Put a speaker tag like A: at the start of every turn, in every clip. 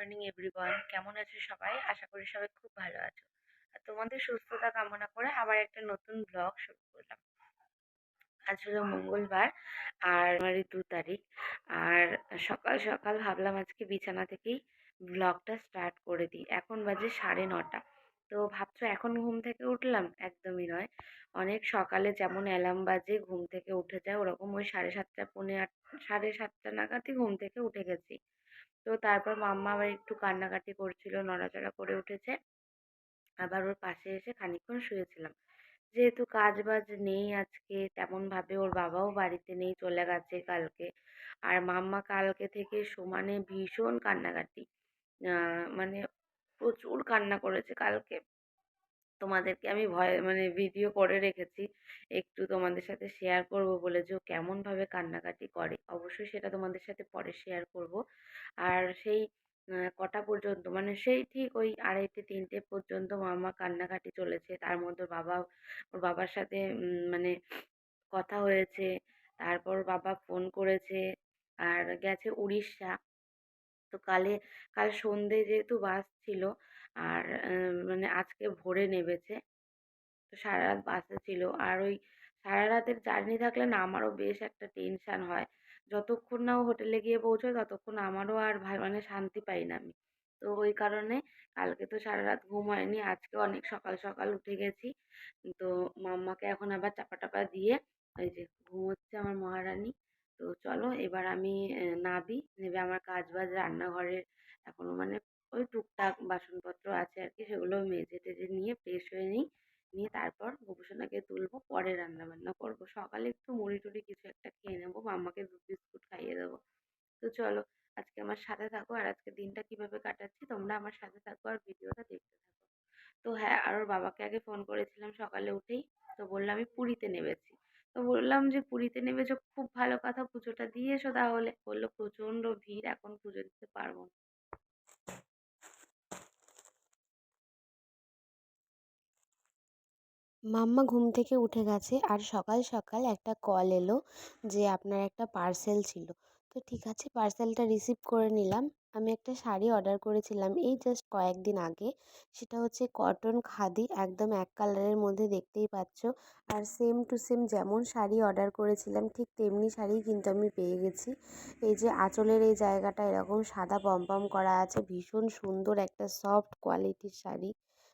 A: Morning everyone কেমন আছো সবাই? আশা করি সবাই খুব ভালো আছো। আর তোমাদের সুস্থতা কামনা করে আবার একটা নতুন ব্লগ শুরু করলাম। আজ হলো মঙ্গলবার, আর জানুয়ারি দু তারিখ। আর সকাল সকাল ভাবলাম আজকে বিছানা থেকেই ব্লগটা স্টার্ট করে দিই। এখন বাজে সাড়ে নটা। তো ভাবছ এখন ঘুম থেকে উঠলাম? একদমই নয়। অনেক সকালে যেমন অ্যালার্ম বাজে, ঘুম থেকে উঠে যায়, ওরকম ওই সাড়ে সাতটা, পৌনে আট, সাড়ে সাতটা নাগাদই ঘুম থেকে উঠে গেছি। তো তারপর মাম্মা আবার একটু কান্নাকাটি করছিল, নড়াচড়া করে উঠেছে। আবার ওর পাশে এসে খানিকক্ষণ শুয়েছিলাম। যেহেতু কাজ বাজ নেই আজকে তেমনভাবে ওর বাবাও বাড়িতে নেই, চলে গেছে কালকে। আর মাম্মা কালকে থেকে সমানে ভীষণ কান্নাকাটি। মানে প্রচুর কান্না করেছে কালকে। তোমাদেরকে আমি ভয় মানে ভিডিও করে রেখেছি। একটু তোমাদের সাথে শেয়ার করব বলে যে ও কেমনভাবে কান্নাকাটি করে। অবশ্যই সেটা তোমাদের সাথে পরে শেয়ার করব। আর সেই কটা পর্যন্ত মানে সেই ঠিক ওই আড়াইটে, তিনটে পর্যন্ত মামা কান্নাকাটি চলেছে। তার মধ্যে বাবা ওর বাবার সাথে মানে কথা হয়েছে। তারপর বাবা ফোন করেছে। আর গেছে উড়িষ্যা। তো কালে, কাল সন্ধে যেহেতু বাস ছিল, আর মানে আজকে ভোরে নেমেছে, তো সারা রাত বাসে ছিল। আর ওই সারা রাতের জার্নি থাকলে না আমারও বেশ একটা টেনশান হয়। যতক্ষণ না ও হোটেলে গিয়ে পৌঁছয়, ততক্ষণ আমারও আর ভাই মানে শান্তি পাই না আমি। তো ওই কারণে কালকে তো সারা রাত ঘুম হয়নি, আজকে অনেক সকাল সকাল উঠে গেছি। তো মাম্মাকে এখন আবার চাপা টাপা দিয়ে, ওই যে ঘুমোচ্ছে আমার মহারানী। তো চলো এবার আমি নাবি, নেবে আমার কাজ বাজ রান্নাঘরের এখনও মানে ওই টুকটাক বাসনপত্র আছে আর কি, সেগুলো মেজে টেজে নিয়ে ফ্রেশ হয়ে নিই। নিয়ে তারপর গোপুসোনাকে তুলবো, পরে রান্না বান্না করব। সকালে একটু মুড়ি টুড়ি কিছু একটা খেয়ে নেব মাম্মাকে দুধ বিস্কুট খাইয়ে দেবো। তো চলো আজকে আমার সাথে থাকো আর আজকে দিনটা কীভাবে কাটাচ্ছি, তোমরা আমার সাথে থাকো আর ভিডিওটা দেখতে থাকো। তো হ্যাঁ আর ওর বাবাকে আগে ফোন করেছিলাম সকালে উঠেই, তো বলল আমি পুরীতে নেমেছি। তো বললাম যে, পুরীতে নেমেছো, খুব ভালো কথা, পুজোটা দিয়ে এসো তাহলে। বলল, প্রচণ্ড ভিড়, এখন পুজো দিতে পারব না।
B: মাম্মা ঘুম থেকে উঠে গেছে আর সকাল সকাল একটা কল এলো যে, আপনার একটা পার্সেল ছিল। তো ঠিক আছে, পার্সেলটা রিসিভ করে নিলাম। আমি একটা শাড়ি অর্ডার করেছিলাম এই জাস্ট কয়েকদিন আগে। সেটা হচ্ছে কটন খাদি, একদম এক কালারের মধ্যে দেখতেই পাচ্ছ। আর সেম টু সেম যেমন শাড়ি অর্ডার করেছিলাম, ঠিক তেমনি শাড়িই কিন্তু আমি পেয়ে গেছি। এই যে আঁচলের এই জায়গাটা এরকম সাদা পমপম করা আছে, ভীষণ সুন্দর একটা সফট কোয়ালিটির শাড়ি।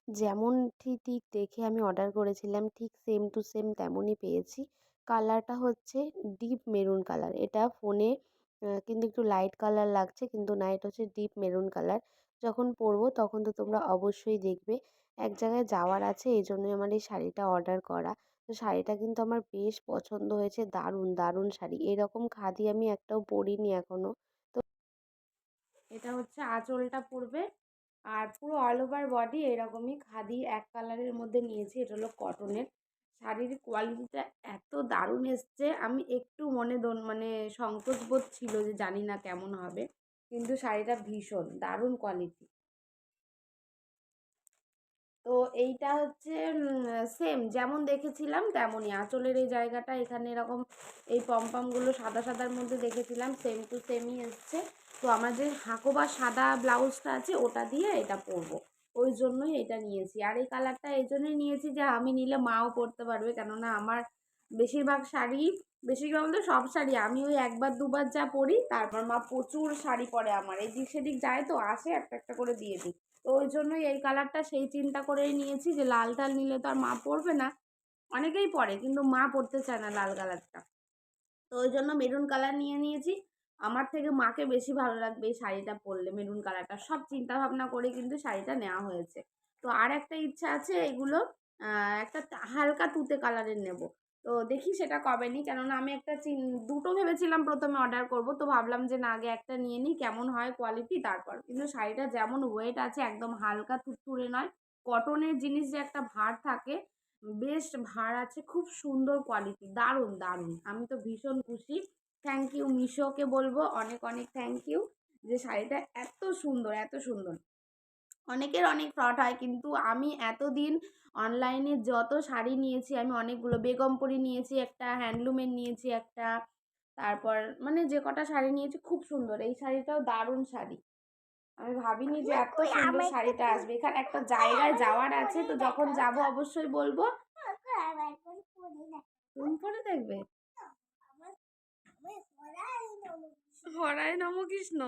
B: যেমনটি ঠিক দেখে আমি অর্ডার করেছিলাম, ঠিক সেম টু সেম তেমনই পেয়েছি। কালারটা হচ্ছে ডিপ মেরুন কালার। এটা ফোনে কিন্তু একটু লাইট কালার লাগছে, কিন্তু না এটা হচ্ছে ডিপ মেরুন কালার যখন পরবো তখন তো তোমরা অবশ্যই দেখবে। এক জায়গায় যাওয়ার আছে এই জন্যই আমার এই শাড়িটা অর্ডার করা। তো শাড়িটা কিন্তু আমার বেশ পছন্দ হয়েছে, দারুণ দারুণ শাড়ি। এরকম খাদি আমি একটাও পরিনি এখনও তো এটা হচ্ছে আঁচলটা পরবে। আর পুরো অল ওভার বডি এরকমই খাদি এক কালারের মধ্যে নিয়েছি, এটা হলো কটনের শাড়ির কোয়ালিটিটা এত দারুণ এসছে। আমি একটু মনে মানে সংকোচ বোধ ছিল যে জানি না কেমন হবে। কিন্তু শাড়িটা ভীষণ, দারুণ কোয়ালিটি তো এইটা হচ্ছে সেম যেমন দেখেছিলাম তেমনই। আঁচলের এই জায়গাটা, এখানে এরকম এই পমপমগুলো সাদা সাদার মধ্যে দেখেছিলাম সেম টু সেমই এসছে। তো আমার যে হাঁকো বা সাদা ব্লাউজটা আছে, ওটা দিয়ে এটা পরবো। ওই জন্যই এটা নিয়েছি। আর এই কালারটা এই জন্যই নিয়েছি যে, আমি নিলে মাও পরতে পারবে। কেননা আমার বেশিরভাগ শাড়ি, বেশিরভাগ বলতে সব শাড়ি আমি ওই একবার, দুবার যা পরি, তারপর মা প্রচুর শাড়ি পরে আমার। এদিক সেদিক যায় তো, আসে একটা একটা করে দিয়ে দিই। তো ওই জন্যই এই কালারটা সেই চিন্তা করেই নিয়েছি যে, লাল টাল নিলে তো আর মা পরবে না। অনেকেই পরে, কিন্তু মা পরতে চায় না লাল কালারটা। তো ওই জন্য মেরুন কালার নিয়ে নিয়েছি। আমার থেকে মাকে বেশি ভালো লাগবে এই শাড়িটা পরলে, মেরুন কালারটা। সব চিন্তা ভাবনা করে কিন্তু শাড়িটা নেওয়া হয়েছে। তো আর একটা ইচ্ছা আছে এগুলো একটা হালকা তুতে কালারের নেব। তো দেখি সেটা কবে নিই, কেননা আমি একটা চিন, দুটো ভেবেছিলাম প্রথমে অর্ডার করব। তো ভাবলাম যে না, আগে একটা নিয়ে নিই, কেমন হয় কোয়ালিটি তারপর। কিন্তু শাড়িটা যেমন ওয়েট আছে, একদম হালকা তুরতুরে নয়। কটনের জিনিস যে একটা ভার থাকে, বেশ ভার আছে, খুব সুন্দর কোয়ালিটি, দারুণ দারুণ। আমি তো ভীষণ খুশি। থ্যাংক ইউ মিশোকে বলব অনেক অনেক থ্যাংক ইউ যে শাড়িটা এত সুন্দর এত সুন্দর। অনেকের অনেক ফ্রড হয় কিন্তু আমি এতদিন অনলাইনে যত শাড়ি নিয়েছি আমি অনেকগুলো বেগমপুরি নিয়েছি একটা হ্যান্ডলুমের নিয়েছি একটা তারপর মানে যে কটা শাড়ি নিয়েছি খুব সুন্দর। এই শাড়িটাও দারুণ শাড়ি। আমি ভাবিনি যে এত সুন্দর শাড়িটা আসবে। এখানে একটা জায়গায় যাওয়ার আছে তো যখন যাব অবশ্যই বলব। তুমি পরে দেখবে? হরায় নমকৃষ্ণ।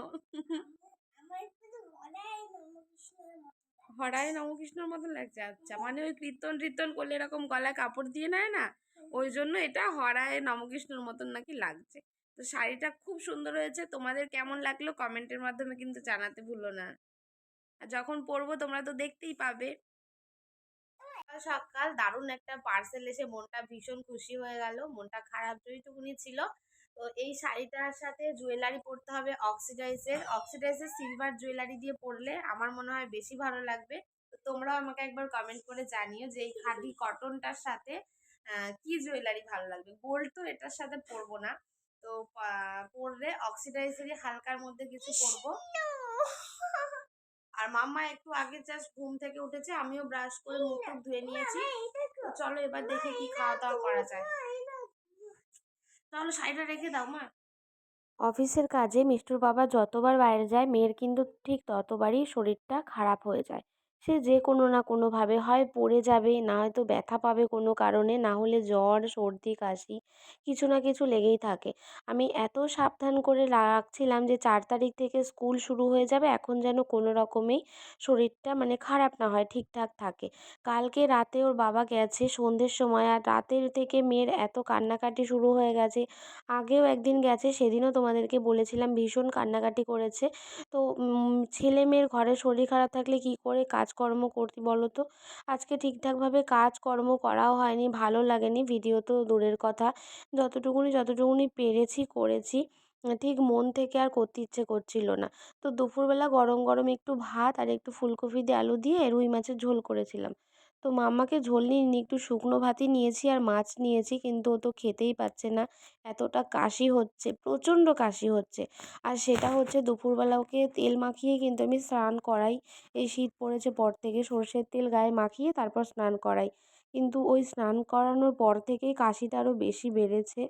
B: হরায় নমকৃষ্ণর মতন লাগছে। আচ্ছা। মানে ওই কীর্তন টীর্তন করলে এরকম গলায় কাপড় দিয়ে নেয় না? ওই জন্য এটা হরায় নমকৃষ্ণর মতন নাকি লাগছে। তো শাড়িটা খুব সুন্দর হয়েছে তোমাদের কেমন লাগল কমেন্টের মাধ্যমে কিন্তু জানাতে ভুলো না। আর যখন পরবো তোমরা তো দেখতেই পাবে। সকাল সকাল দারুণ একটা পার্সেল এসে মনটা ভীষণ খুশি হয়ে গেল মনটা খারাপ যেটুকুনি ছিল তো এই শাড়িটার সাথে জুয়েলারি পরতে হবে অক্সিডাইজের অক্সিডাইজের সিলভার জুয়েলারি দিয়ে পরলে আমার মনে হয় বেশি ভালো লাগবে। তো তোমরাও আমাকে একবার কমেন্ট করে জানিও যে এই খাদি কটনটার সাথে কি জুয়েলারি ভালো লাগবে? গোল্ড তো এটার সাথে পরবো না। তো পরলে অক্সিডাইজেরই হালকার মধ্যে কিছু পরবো। আর মাম্মা একটু আগে জাস্ট ঘুম থেকে উঠেছে, আমিও ব্রাশ করে মুখ ধুয়ে নিয়েছি। চলো এবার দেখে কি খাওয়া দাওয়া করা যায়। চলো শাড়িটা রেখে দাও, মা। অফিসের কাজে মিষ্টুর বাবা যতবার বাইরে যায়, মেয়ের কিন্তু ঠিক ততবারই শরীরটা খারাপ হয়ে যায়। সে যে কোনো না কোনোভাবে হয় পড়ে যাবে, না হয়তো ব্যথা পাবে কোনো কারণে, না হলে জ্বর, সর্দি, কাশি, কিছু না কিছু লেগেই থাকে। আমি এত সাবধান করে রাখছিলাম যে চার তারিখ থেকে স্কুল শুরু হয়ে যাবে, এখন যেন কোনো রকমেই শরীরটা মানে খারাপ না হয়, ঠিকঠাক থাকে। কালকে রাতে ওর বাবা গেছে সন্ধ্যের সময় আর রাতের থেকে মেয়ের এত কান্নাকাটি শুরু হয়ে গেছে। আগেও একদিন গেছে, সেদিনও তোমাদেরকে বলেছিলাম ভীষণ কান্নাকাটি করেছে। তো ছেলে মেয়ের ঘরে শরীর খারাপ থাকলে কী করে কাজকর্ম করতে বলো তো আজকে ঠিকঠাকভাবে কাজকর্ম করাও হয়নি, ভালো লাগেনি ভিডিও তো দূরের কথা। যতটুকুনি যতটুকুনি পেরেছি, করেছি ঠিক মন থেকে আর করতে ইচ্ছে করছিল না। তো দুপুরবেলা গরম গরম একটু ভাত আর একটু ফুলকপি দিয়ে আলু দিয়ে রুই মাছের ঝোল করেছিলাম। তো মাম্মাকে ঝোল নিইনি একটু শুকনো ভাতই নিয়েছি আর মাছ নিয়েছি, কিন্তু ও তো খেতেই পাচ্ছে না। এতটা কাশি হচ্ছে, প্রচণ্ড কাশি হচ্ছে। আর সেটা হচ্ছে দুপুরবেলা ওকে তেল মাখিয়ে কিন্তু আমি স্নান করাই। এই শীত পড়েছে পর থেকে সর্ষের তেল গায়ে মাখিয়ে তারপর স্নান করাই। কিন্তু ওই স্নান করানোর পর থেকেই কাশিটা আরও বেশি বেড়েছে।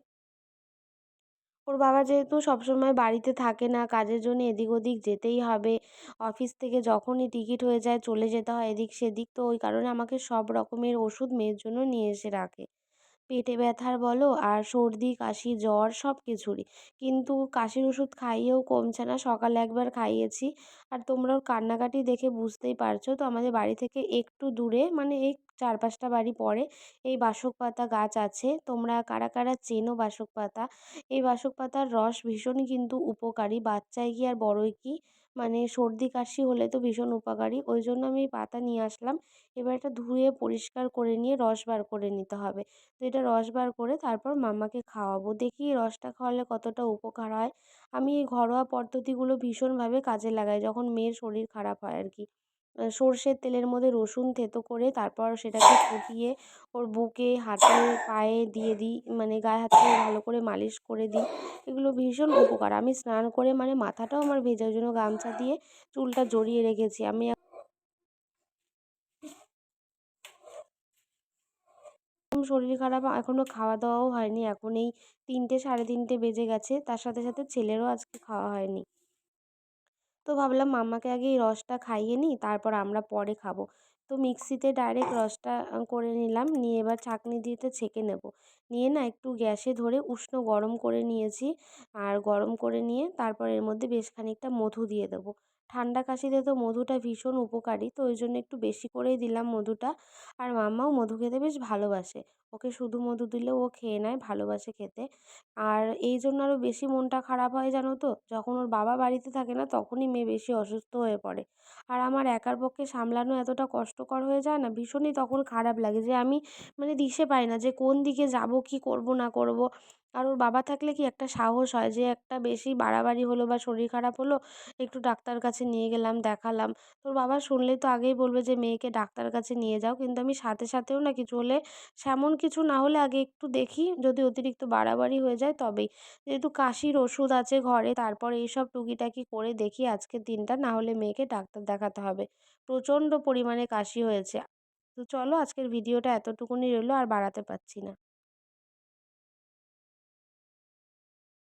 B: ওর বাবা যেহেতু সবসময় বাড়িতে থাকে না, কাজের জন্য এদিক ওদিক যেতেই হবে। অফিস থেকে যখনই টিকিট হয়ে যায়, চলে যেতে হয় এদিক সেদিক। তো ওই কারণে আমাকে সব রকমের ওষুধ মেয়ের জন্য নিয়ে এসে রাখে। পেটে ব্যথার বলো আর সর্দি, কাশি, জ্বর সব কিছুরই কিন্তু কাশির ওষুধ খাইয়েও কমছে না, সকালে একবার খাইয়েছি। আর তোমরা ওর কান্নাকাটি দেখে বুঝতেই পারছ। তো আমাদের বাড়ি থেকে একটু দূরে মানে এই চার পাঁচটা বাড়ি পরে, এই বাসক পাতা গাছ আছে। তোমরা কারা কারা চেনো বাসক পাতা এই বাসক পাতার রস ভীষণই কিন্তু উপকারী। বাচ্চায় কি আর বড়োই কি? মানে সর্দি, কাশি হলে তো ভীষণ উপকারী। ওই জন্য আমি এই পাতা নিয়ে আসলাম। এবার এটা ধুয়ে পরিষ্কার করে নিয়ে রস বার করে নিতে হবে। তো এটা রস বার করে তারপর মামাকে খাওয়াবো। দেখি রসটা খাওয়ালে কতটা উপকার হয়। আমি এই ঘরোয়া পদ্ধতিগুলো ভীষণভাবে কাজে লাগাই যখন মেয়ের শরীর খারাপ হয় আর কি। সর্ষের তেলের মধ্যে রসুন থেতো করে তারপর সেটাকে ফুটিয়ে ওর বুকে হাতে পায়ে দিয়ে দিই মানে গায়ে হাতে ভালো করে মালিশ করে দিই। এগুলো ভীষণ উপকার। আমি স্নান করে মানে মাথাটাও আমার ভেজার জন্য গামছা দিয়ে চুলটা জড়িয়ে রেখেছি। আমি শরীর খারাপ এখনও খাওয়া দাওয়াও হয়নি। এখন এই তিনটে সাড়ে তিনটে বেজে গেছে। তার সাথে সাথে ছেলেরও আজকে খাওয়া হয়নি। তো ভাবলাম মাম্মাকে আগে এই রসটা খাইয়ে নিই তারপর আমরা পরে খাব। তো মিক্সিতে ডাইরেক্ট রসটা করে নিলাম নিয়ে এবার ছাঁকনি দিয়েতে ছেঁকে নেব। নিয়ে না একটু গ্যাসে ধরে উষ্ণ গরম করে নিয়েছি। আর গরম করে নিয়ে তারপর এর মধ্যে বেশ খানিকটা মধু দিয়ে দেবো। ঠান্ডা কাশিতে তো মধুটা ভীষণ উপকারী, তো ওই জন্য একটু বেশি করেই দিলাম মধুটা। আর মাম্মাও মধু খেতে বেশ ভালোবাসে। ওকে শুধু মধু দিলেও ও খেয়ে নেয়, ভালোবাসে খেতে। আর এই জন্য আরও বেশি মনটা খারাপ হয়, জানো তো? যখন ওর বাবা বাড়িতে থাকে না, তখনই মেয়ে বেশি অসুস্থ হয়ে পড়ে। আর আমার একার পক্ষে সামলানো এতটা কষ্টকর হয়ে যায় না, ভীষণই তখন খারাপ লাগে যে আমি মানে দিশে পাই না যে কোন দিকে যাব, কী করব, না করব। আর ওর বাবা থাকলে কি একটা সাহস হয় যে, একটা বেশি বাড়াবাড়ি হলো বা শরীর খারাপ হলো, একটু ডাক্তার কাছে নিয়ে গেলাম, দেখালাম। তোর বাবা শুনলে তো আগেই বলবে যে, মেয়েকে ডাক্তার কাছে নিয়ে যাও। কিন্তু আমি সাথে সাথেও না কিছু হলে, সেমন কিছু না হলে আগে একটু দেখি, যদি অতিরিক্ত বাড়াবাড়ি হয়ে যায় তবেই। যেহেতু কাশির ওষুধ আছে ঘরে, তারপর এইসব টুকিটাকি করে দেখি আজকের দিনটা, না হলে মেয়েকে ডাক্তার দেখাতে হবে। প্রচণ্ড পরিমাণে কাশি হয়েছে। তো চলো, আজকের ভিডিওটা এতটুকুনি রইল, আর বাড়াতে পারছি না।